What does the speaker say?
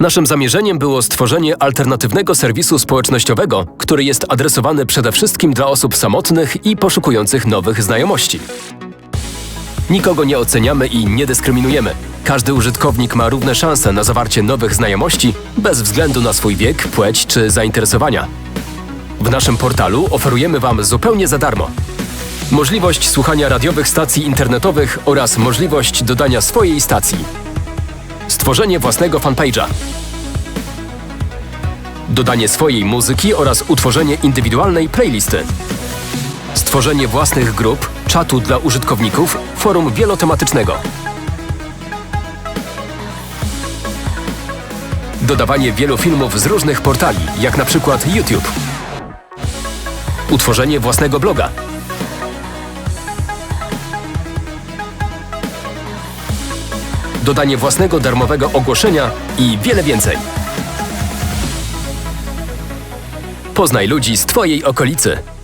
Naszym zamierzeniem było stworzenie alternatywnego serwisu społecznościowego, który jest adresowany przede wszystkim dla osób samotnych i poszukujących nowych znajomości. Nikogo nie oceniamy i nie dyskryminujemy. Każdy użytkownik ma równe szanse na zawarcie nowych znajomości bez względu na swój wiek, płeć czy zainteresowania. W naszym portalu oferujemy Wam zupełnie za darmo możliwość słuchania radiowych stacji internetowych oraz możliwość dodania swojej stacji. Stworzenie własnego fanpage'a. Dodanie swojej muzyki oraz utworzenie indywidualnej playlisty. Stworzenie własnych grup, czatu dla użytkowników, forum wielotematycznego. Dodawanie wielu filmów z różnych portali, jak na przykład YouTube. Utworzenie własnego bloga. Dodanie własnego darmowego ogłoszenia i wiele więcej. Poznaj ludzi z Twojej okolicy.